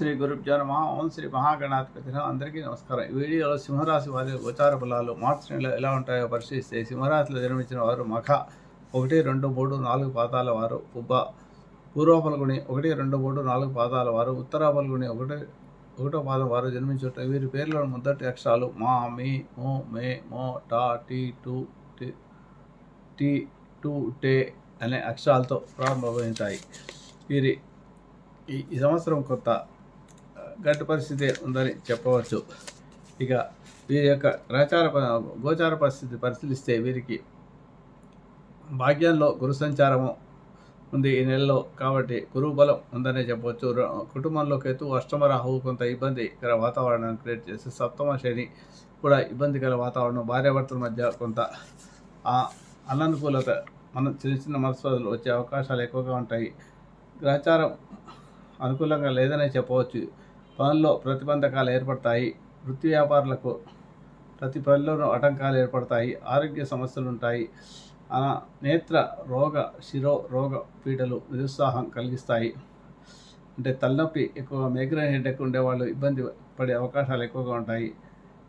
శ్రీ గురుభ్యో నమ. ఓం శ్రీ మహాగణాధిపతి అందరికీ నమస్కారం. ఈ వీడియోలో సింహరాశి వారి గోచార ఫలాలు మార్చి నెలలో ఎలా ఉంటాయో పరిశీలిస్తే సింహరాశిలో జన్మించిన వారు మఖ ఒకటి రెండు మూడు నాలుగు పాదాల వారు పుబ్బ. పూర్వ పల్గుని ఒకటి రెండు మూడు నాలుగు పాదాల వారు ఉత్తర పల్గుని ఒకటి ఒకటో పాదం వారు జన్మించుట. వీరి పేర్లో మొదటి అక్షరాలు మా మీ మో మే మో టా టీ టు టి టీ టు టే అనే అక్షరాలతో ప్రారంభమవుతాయి వీరి ఈ ఈ సంవత్సరం కొత్త గడ్డ పరిస్థితి ఉందని చెప్పవచ్చు. ఇక వీరి యొక్క గ్రహచార గోచార పరిస్థితి పరిశీలిస్తే వీరికి భాగ్యంలో గురు సంచారము ఉంది ఈ నెలలో కాబట్టి గురువు బలం ఉందనే చెప్పవచ్చు. కుటుంబంలో కేతు అష్టమ రాహువు కొంత ఇబ్బందికర వాతావరణాన్ని క్రియేట్ చేసి సప్తమ శని కూడా ఇబ్బందికర వాతావరణం భార్యాభర్తల మధ్య కొంత ఆ అననుకూలత మన చిన్న చిన్న మనస్పదలు వచ్చే అవకాశాలు ఎక్కువగా ఉంటాయి. గ్రహచారం అనుకూలంగా లేదనే చెప్పవచ్చు. పనుల్లో ప్రతిబంధకాలు ఏర్పడతాయి. వృత్తి వ్యాపారులకు ప్రతి పనిలోనూ ఆటంకాలు ఏర్పడతాయి. ఆరోగ్య సమస్యలు ఉంటాయి. నేత్ర రోగ శిరో రోగ పీడలు నిరుత్సాహం కలిగిస్తాయి. అంటే తలనొప్పి ఎక్కువ మైగ్రేన్ హెడేక్ ఉండేవాళ్ళు ఇబ్బంది పడే అవకాశాలు ఎక్కువగా ఉంటాయి.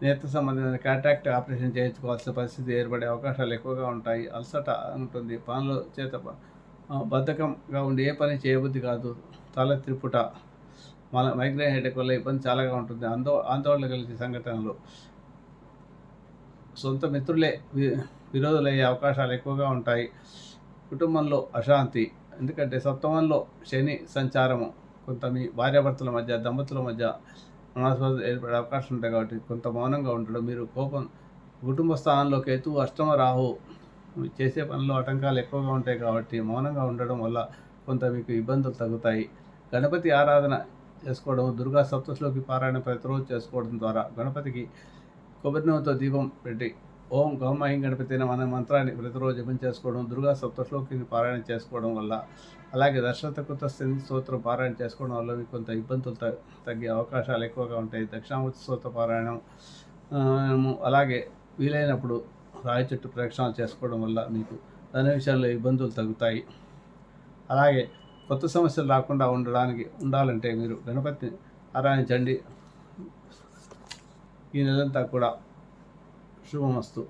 నేత్ర సంబంధమైన కాంటాక్ట్ ఆపరేషన్ చేయించుకోవాల్సిన పరిస్థితి ఏర్పడే అవకాశాలు ఎక్కువగా ఉంటాయి. అలసట ఉంటుంది. పనులు చేత బద్ధకంగా ఉండి ఏ పని చేయబుద్ధి కాదు. తల త్రిపుట మన మైగ్రేన్ హెడేక్ వల్ల ఇబ్బంది చాలాగా ఉంటుంది. ఆందో ఆందోళన కలిగే సంఘటనలు. సొంత మిత్రులే విరోధులయ్యే అవకాశాలు ఎక్కువగా ఉంటాయి. కుటుంబంలో అశాంతి ఎందుకంటే సప్తమంలో శని సంచారము కొంత మీ భార్యాభర్తల మధ్య దంపతుల మధ్య మనస్పర్ధలు ఏర్పడే అవకాశం ఉంటాయి కాబట్టి కొంత మౌనంగా ఉండడం మీరు కోపం కుటుంబ స్థానంలో కేతు అష్టమ రాహు చేసే పనిలో ఆటంకాలు ఎక్కువగా ఉంటాయి కాబట్టి మౌనంగా ఉండడం వల్ల కొంత మీకు ఇబ్బందులు తగ్గుతాయి. గణపతి ఆరాధన చేసుకోవడం దుర్గా సప్తశ్లోకి పారాయణ ప్రతిరోజు చేసుకోవడం ద్వారా గణపతికి కొబ్బరి దీపం పెట్టి ఓం గౌమాయం గణపతి అనే మంత్రాన్ని ప్రతిరోజు జపం చేసుకోవడం దుర్గా సప్తశ్లోకిని పారాయణ చేసుకోవడం వల్ల అలాగే దర్శన స్థితి స్తోత్రం పారాయణ చేసుకోవడం వల్ల మీకు కొంత ఇబ్బందులు తగ్గే అవకాశాలు ఎక్కువగా ఉంటాయి. దక్షిణామూర్తి స్తోత్ర పారాయణం అలాగే వీలైనప్పుడు రాయి చెట్టు ప్రదక్షిణాలు చేసుకోవడం వల్ల మీకు ధన విషయాల్లో ఇబ్బందులు తగ్గుతాయి. అలాగే కొత్త సమస్యలు రాకుండా ఉండడానికి ఉండాలంటే మీరు గణపతిని ఆరాధించండి. ఈ నెలంతా కూడా శుభమస్తు.